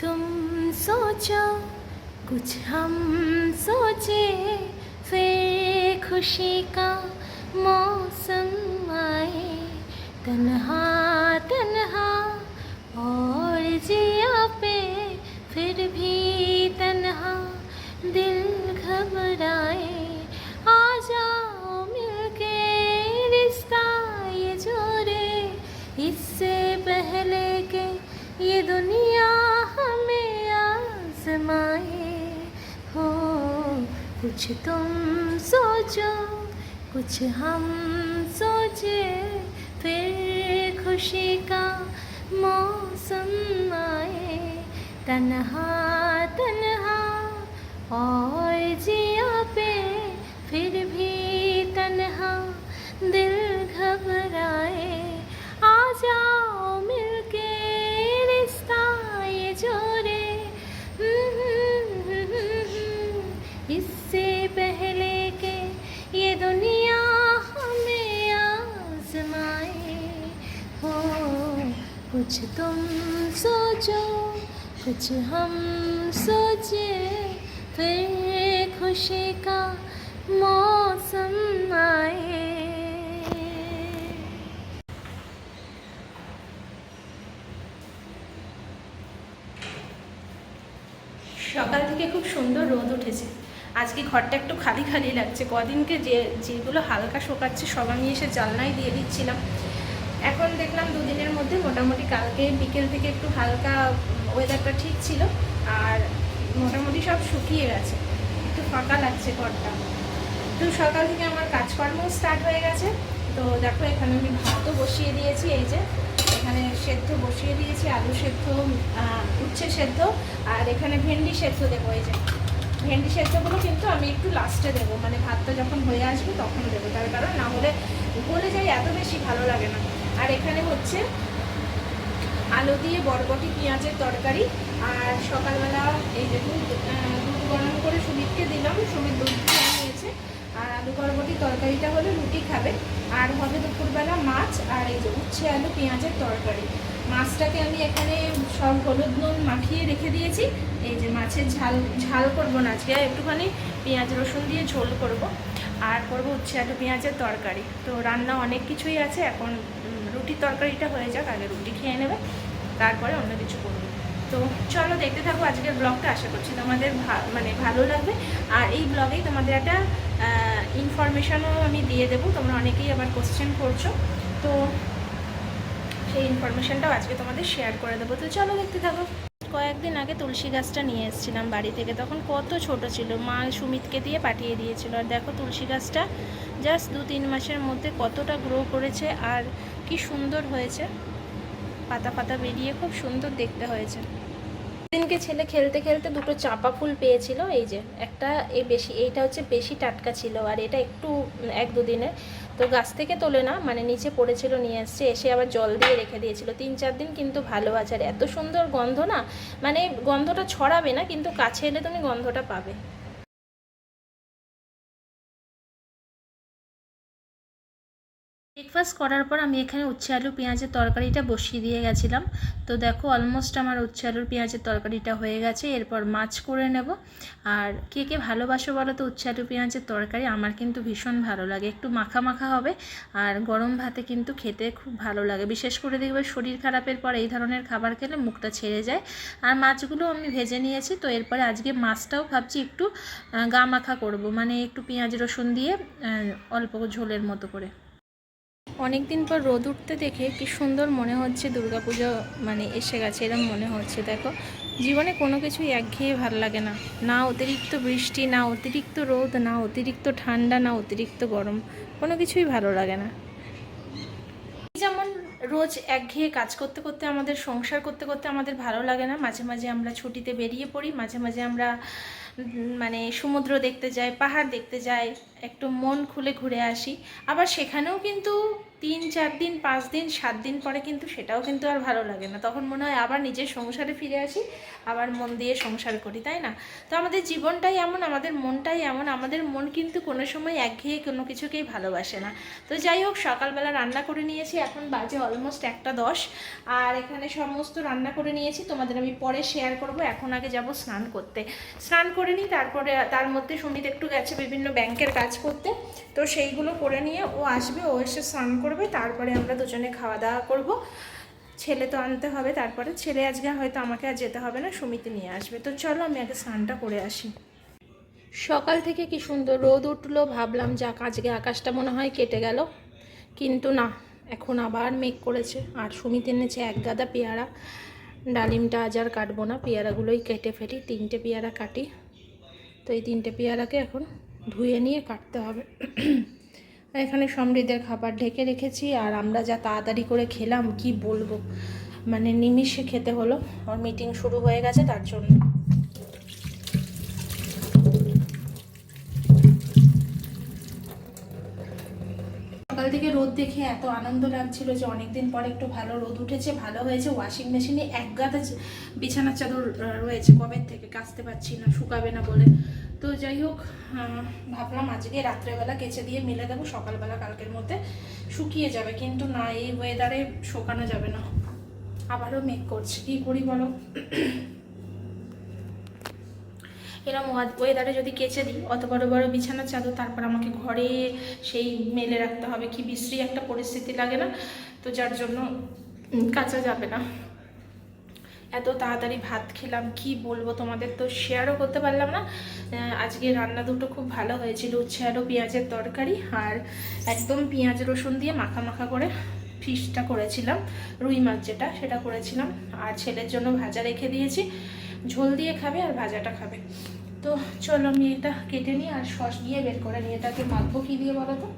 तुम सोचो, कुछ हम सोचे, फिर खुशी का मौसम आए। तन्हा तन्हा, और जिया पे फिर भी तन्हा, दिल घबराए। कुछ हम सोचे, फिर खुशी का मौसम आए। तनहा तनहा, और जिया पे फिर भी तनहा दिल घबराए। कुछ तुम सोचो कुछ हम सोचे फिर खुशी का मौसम आए সকাল থেকে খুব সুন্দর রোদ উঠেছে আজকে ঘরটা একটু খালি খালি লাগছে কদিনকে যে যেগুলো হালকা শোকাচ্ছে সব আমি এসে জানলায় দিয়ে দিচ্ছিলাম এখন দেখলাম দুদিনের মধ্যে মোটামুটি কালকে বিকেল থেকে একটু হালকা ওয়েদারটা ঠিক ছিল, আর মোটামুটি সব শুকিয়ে গেছে। একটু ফাঁকা লাগছে ঘরটা। তো সকাল থেকে আমার কাজকর্ম স্টার্ট হয়ে গেছে। তো দেখো, এখানে আমি ভাতও বসিয়ে দিয়েছি, এই যে এখানে সেদ্ধ বসিয়ে দিয়েছি, আলু সেদ্ধ উচ্ছে সেদ্ধ, আর এখানে ভেন্ডি সেদ্ধ দেবো, এই যে। ভেন্ডি সেদ্ধগুলো কিন্তু আমি একটু লাস্টে দেবো মানে ভাতটা যখন হয়ে আসবে তখন দেবো, তার কারণ না হলে গলে যাই এত বেশি ভালো লাগে না। আর এখানে হচ্ছে আলু দিয়ে বরবটি, পেঁয়াজের তরকারি। আর সকালবেলা এই যে দুধ দুধ গরম করে সুমিতকে দিলাম, সুমিত দুধ খেয়ে নিয়েছে। আর আলু বরবটি তরকারিটা হলে রুটি খাবে। আর হবে দুপুরবেলা মাছ আর এই যে উচ্ছে আলু, পেঁয়াজের তরকারি। মাছটাকে আমি এখানে সব হলুদ নুন মাখিয়ে রেখে দিয়েছি। এই যে মাছের ঝাল ঝাল করব না আজকে, একটুখানি পেঁয়াজ রসুন দিয়ে ঝোল করব। আর করব উচ্ছে আলু, পেঁয়াজের তরকারি। তো রান্না অনেক কিছুই আছে, এখন রুটির তরকারিটা হয়ে যাক, আগে রুটি খেয়ে নেবে, তারপরে অন্য কিছু করবে। তো চলো দেখতে থাকো আজকের ব্লগটা, আশা করছি তোমাদের মানে ভালো লাগবে। আর এই ব্লগেই তোমাদের একটা ইনফরমেশনও আমি দিয়ে দেবো, তোমরা অনেকেই আবার কোশ্চেন করছ। তো সেই ইনফরমেশনটাও আজকে তোমাদের শেয়ার করে দেবো। তো চলো দেখতে থাকো। কয়েকদিন আগে তুলসী গাছটা নিয়ে এসেছিলাম বাড়ি থেকে, তখন কত ছোট ছিল। মা সুমিতকে দিয়ে পাঠিয়ে দিয়েছিল। আর দেখো তুলসী গাছটা জাস্ট দু তিন মাসের মধ্যে কতটা গ্রো করেছে। আর কি সুন্দর হয়েছে। পাতা পাতা বেরিয়ে খুব সুন্দর দেখতে হয়েছে। দিনকে ছেলে খেলতে খেলতে দুটো চাপা ফুল পেয়েছিল, এই যে একটা এই বেশি, এইটা হচ্ছে বেশি টাটকা ছিল আর এটা একটু এক দুদিনে তো গাছ থেকে তোলে না মানে নিচে পড়েছিল নিয়ে এসছে, এসে আবার জল দিয়ে রেখে দিয়েছিল। তিন চার দিন কিন্তু ভালো আছে। আর এত সুন্দর গন্ধ না মানে গন্ধটা ছড়াবে না, কিন্তু কাছে এলে তুমি গন্ধটা পাবে। ব্রেকফাস্ট করার পর আমি এখানে উচ্ছে আলু পেঁয়াজের তরকারিটা বসিয়ে দিয়ে গেছিলাম। তো দেখো অলমোস্ট আমার উচ্ছে আলুর পেঁয়াজের তরকারিটা হয়ে গেছে। এরপর মাছ করে নেব। আর কে কে ভালোবাসো বলো তো উচ্ছে আলু পেঁয়াজের তরকারি? আমার কিন্তু ভীষণ ভালো লাগে। একটু মাখা মাখা হবে। আর গরম ভাতে কিন্তু খেতে খুব ভালো লাগে। বিশেষ করে দেখবে শরীর খারাপের পর এই ধরনের খাবার খেলে মুখটা ছেড়ে যায়। আর মাছগুলো আমি ভেজে নিয়েছি। তো এরপরে আজকে মাছটাও ভাবছি একটু গা মাখা করব। মানে একটু পেঁয়াজ রসুন দিয়ে অল্প ঝোলের মতো করে। অনেক দিন পর রোদ উঠতে দেখে কি সুন্দর মনে হচ্ছে দুর্গাপুজো মানে এসে গেছে এরকম মনে হচ্ছে। দেখো, জীবনে কোনো কিছুই একঘেয়ে ভালো লাগে না। না অতিরিক্ত বৃষ্টি, না অতিরিক্ত রোদ, না অতিরিক্ত ঠান্ডা, না অতিরিক্ত গরম, কোনো কিছুই ভালো লাগে না। যেমন রোজ একঘেয়ে কাজ করতে করতে, আমাদের সংসার করতে করতে আমাদের ভালো লাগে না। মাঝে মাঝে আমরা ছুটিতে বেরিয়ে পড়ি, মাঝে মাঝে আমরা মানে সমুদ্র দেখতে যাই, পাহাড় দেখতে যাই, একটু মন খুলে ঘুরে আসি। আবার সেখানেও কিন্তু তিন, চার দিন, পাঁচ দিন, সাত দিন পরে কিন্তু সেটাও কিন্তু আর ভালো লাগে না। তখন মনে হয় আবার নিজের সংসারে ফিরে আসি, আবার মন দিয়ে সংসার করি, তাই না? তো আমাদের জীবনটাই এমন, আমাদের মনটাই এমন, আমাদের মন কিন্তু কোনো সময় একঘেয়ে কোনো কিছুকেই ভালোবাসে না। তো যাই হোক, সকালবেলা রান্না করে নিয়েছি, এখন বাজে অলমোস্ট একটা দশ। আর এখানে সমস্ত রান্না করে নিয়েছি, তোমাদের আমি পরে শেয়ার করব। এখন আগে যাব স্নান করতে। স্নান করে নিই, তারপরে, তার মধ্যে সুমিত একটু গেছে বিভিন্ন ব্যাংকের কাজ করতে। তো সেইগুলো করে নিয়ে ও আসবে, ও এসে স্নান করবে, তারপরে আমরা দুজনে খাওয়া দাওয়া করব। ছেলে তো আনতে হবে, তারপরে ছেলে আজকে হয়তো আমাকে আর যেতে হবে না, সুমিতে নিয়ে আসবে। তো চলো আমি আগে স্নানটা করে আসি। সকাল থেকে কি সুন্দর রোদ উঠল, ভাবলাম যাক, আজকে আকাশটা মনে হয় কেটে গেল। কিন্তু না, এখন আবার মেঘ করেছে। আর সুমিত এনেছে এক গাদা পেয়ারা, ডালিমটা আজ আর কাটবো না, পেয়ারাগুলোই কেটে ফেলি, তিনটে পেয়ারা কাটি। তো এই তিনটে পেয়ারাকে এখন ধুয়ে নিয়ে কাটতে হবে। এখানে সমৃদ্ধের খাবার ঢেকে রেখেছি আর আমরা যা তাড়াতাড়ি করে খেলাম, কি বলব? মানে নিমিষে খেতে হলো। ওর মিটিং শুরু হয়ে গেছে, তার জন্য। সকাল থেকে রোদ দেখে এত আনন্দ লাগছিল যে অনেকদিন পর একটু ভালো রোদ উঠেছে, ভালো হয়েছে। ওয়াশিং মেশিনে এক গাদা বিছানার চাদর রয়েছে। কবের থেকে? কাচতে পারছি না, শুকাবে না বলে। তো যাই হোক ভাবলাম আজকে রাত্রেবেলা কেচে দিয়ে মেলে দেবো, সকালবেলা কালকের মধ্যে শুকিয়ে যাবে, কিন্তু না, এই ওয়েদারে শুকানো যাবে না। আবারও মেঘ করছে, কী করি বলো? এরম ওয়েদারে যদি কেচে দিই, অত বড় বড় বিছানার চাদর, তারপর আমাকে ঘরে সেই মেলে রাখতে হবে, কি বিশ্রী একটা পরিস্থিতি লাগে না? তো যার জন্য কাচা যাবে না। এত তাড়াতাড়ি ভাত খেলাম, কি বলব তোমাদের তো শেয়ারও করতে পারলাম না। আজকে রান্না দুটো খুব ভালো হয়েছিল, উচ্ছে আরও পেঁয়াজের তরকারি আর একদম পেঁয়াজ রসুন দিয়ে মাখা মাখা করে ফিশটা করেছিলাম, রুই মাছ যেটা সেটা করেছিলাম। আর ছেলের জন্য ভাজা রেখে দিয়েছি, ঝোল দিয়ে খাবে আর ভাজাটা খাবে। তো চলো আমি এটা কেটে নিই আর সস দিয়ে বের করে নিই এটাকে মাখবো কি দিয়ে বলো তো?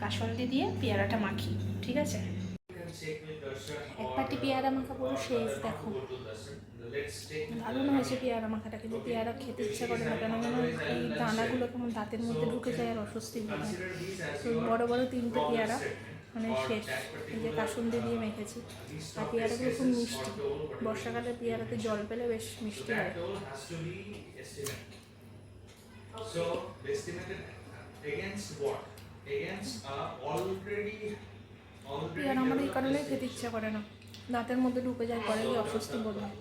কাসন্দি দিয়ে পেয়ারাটা মাখি, ঠিক আছে? এক পাটি পেয়ারা মাখা পুরো শেষ দেখো। দারুণ হয়েছে পেয়ারা মাখাটা কিন্তু পেয়ারা খেতে ইচ্ছা করে না কেন যেন এই দানাগুলো কেমন দাঁতের মধ্যে ঢুকে যায় আর অস্বস্তি হয়। তো বড় বড় তিনটে পেয়ারা মানে শেষ এই যে কাসুন্দি দিয়ে মেখেছি। আর পেয়ারাগুলো খুব মিষ্টি। বর্ষাকালে পেয়ারাতে জল পেলে বেশ মিষ্টি হয়। Uh, পেয়ারা আমার এই কারণেই খেতে ইচ্ছা করে না। দাঁতের মধ্যে ঢুকে যায় পরে গিয়ে অস্বস্তি বোধ হয়.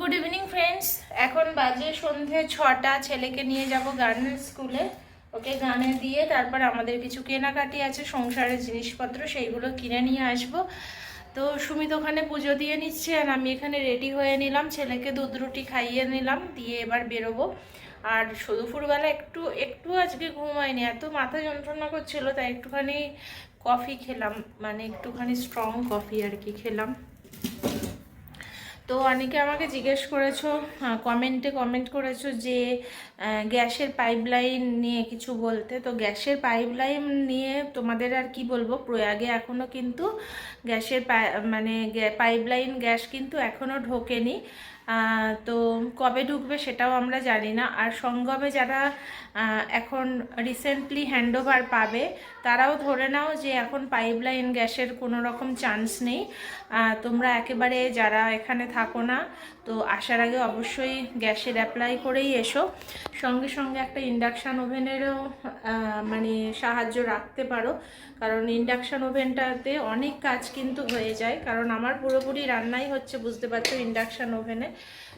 গুড ইভিনিং ফ্রেন্ডস এখন বাজে সন্ধে ছটা ছেলেকে নিয়ে যাব গানের স্কুলে। ওকে গানে দিয়ে তারপর আমাদের কিছু কেনাকাটি আছে সংসারের জিনিসপত্র সেইগুলো কিনে নিয়ে আসব। তো সুমিত ওখানে পুজো দিয়ে নিচ্ছে আর আমি এখানে রেডি হয়ে নিলাম। ছেলেকে দুধ রুটি খাইয়ে নিলাম দিয়ে এবার বেরোবো। আর দুপুরবেলা একটু একটু আজকে ঘুম হয়নি এত মাথা যন্ত্রণা করছিল, তাই একটুখানি কফি খেলাম মানে একটুখানি স্ট্রং কফি আর কি খেলাম। তো অনেকে আমাকে জিজ্ঞেস করেছ কমেন্টে কমেন্ট করেছ যে গ্যাসের পাইপলাইন নিয়ে কিছু বলতে। তো গ্যাসের পাইপলাইন নিয়ে তোমাদের আর কি বলব, প্রয়াগে এখনও কিন্তু গ্যাসের মানে পাইপলাইন গ্যাস কিন্তু এখনও ঢোকেনি। তো কবে ঢুকবে সেটাও আমরা জানি না। আর সঙ্গমে যারা এখন রিসেন্টলি হ্যান্ডওভার পাবে, তারাও ধরে নাও যে এখন পাইপলাইন গ্যাসের কোনো রকম চান্স নেই। তোমরা একেবারে যারা এখানে থাকো না, তো আসার আগে অবশ্যই গ্যাসের অ্যাপ্লাই করেই এসো। সঙ্গে সঙ্গে একটা ইন্ডাকশান ওভেনেরও মানে সাহায্য রাখতে পারো। কারণ ইন্ডাকশান ওভেনটাতে অনেক কাজ কিন্তু হয়ে যায়। কারণ আমার পুরোপুরি রান্নাই হচ্ছে, বুঝতে পারছ ইন্ডাকশান ওভেনে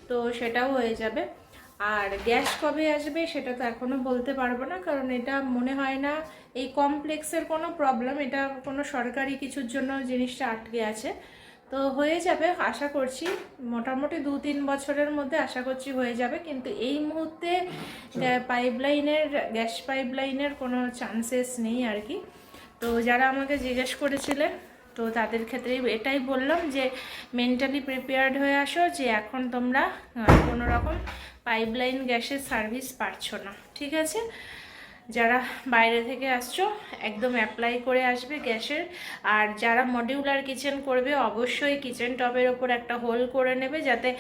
তো সেটাও হয়ে যাবে। আর গ্যাস কবে আসবে সেটা তো এখনও বলতে পারব না কারণ এটা মনে হয় না এই কমপ্লেক্সের কোনো প্রবলেম এটা কোনো সরকারি কিছুর জন্য জিনিসটা আটকে আছে। তো হয়ে যাবে আশা করছি মোটামুটি দু তিন বছরের মধ্যে আশা করছি হয়ে যাবে কিন্তু এই মুহূর্তে পাইপলাইনের গ্যাস পাইপলাইনের কোনো চান্সেস নেই আর কি। তো যারা আমাকে জিজ্ঞেস করেছিলে তো তাদের ক্ষেত্রে এটাই বললাম যে মেন্টালি প্রিপেয়ার্ড হয়ে আসো যে এখন তোমরা কোনো রকম পাইপলাইন গ্যাসের সার্ভিস পাচ্ছ না, ঠিক আছে? যারা বাইরে থেকে আসছো, একদম অ্যাপ্লাই করে আসবে গ্যাসের। আর যারা মডিউলার কিচেন করবে, অবশ্যই কিচেন টবের ওপর একটা হোল করে নেবে যাতে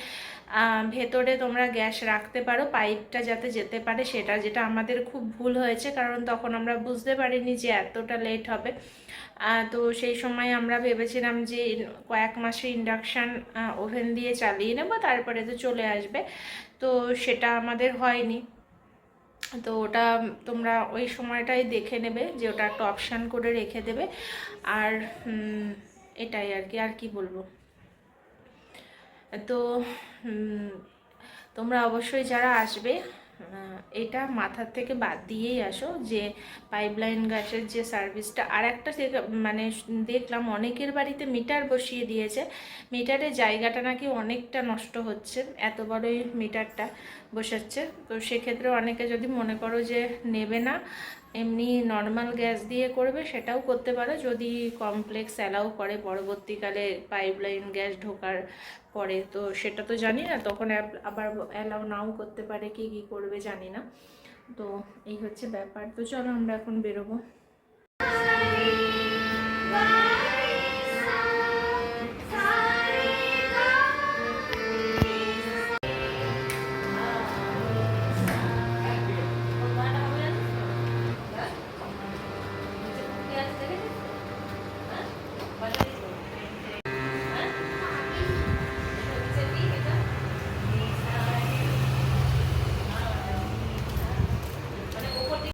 ভেতরে তোমরা গ্যাস রাখতে পারো পাইপটা যাতে যেতে পারে সেটা, যেটা আমাদের খুব ভুল হয়েছে, কারণ তখন আমরা বুঝতে পারিনি যে এতটা লেট হবে। তো সেই সময় আমরা ভেবেছিলাম যে কয়েক মাসে ইন্ডাকশান ওভেন দিয়ে চালিয়ে নেব, তারপরে তো চলে আসবে। তো সেটা আমাদের হয়নি। তো ওটা তোমরা ওই সময়টাই দেখে নেবে যে ওটা একটা অপশান করে রেখে দেবে। আর এটাই আর কি আর কি বলব? তো তোমরা অবশ্যই যারা আসবে এটা মাথার থেকে বাদ দিয়েই আসো যে পাইপলাইন গ্যাসের যে সার্ভিসটা আর একটা মানে দেখলাম অনেকের বাড়িতে মিটার বসিয়ে দিয়েছে। মিটারের জায়গাটা নাকি অনেকটা নষ্ট হচ্ছে, এত বড়ই মিটারটা বসাচ্ছে। তো সেক্ষেত্রে অনেকে যদি মনে করো যে নেবে না এমনি নর্মাল গ্যাস দিয়ে করবে, সেটাও করতে পারো। যদি কমপ্লেক্স অ্যালাউ করে, পরবর্তীকালে পাইপলাইন গ্যাস ঢোকার পরে, তো সেটা তো জানি না, তখন আবার অ্যালাউ নাও করতে পারে কি কি করবে জানি না। তো এই হচ্ছে ব্যাপার। তো চলো আমরা এখন বেরোবো।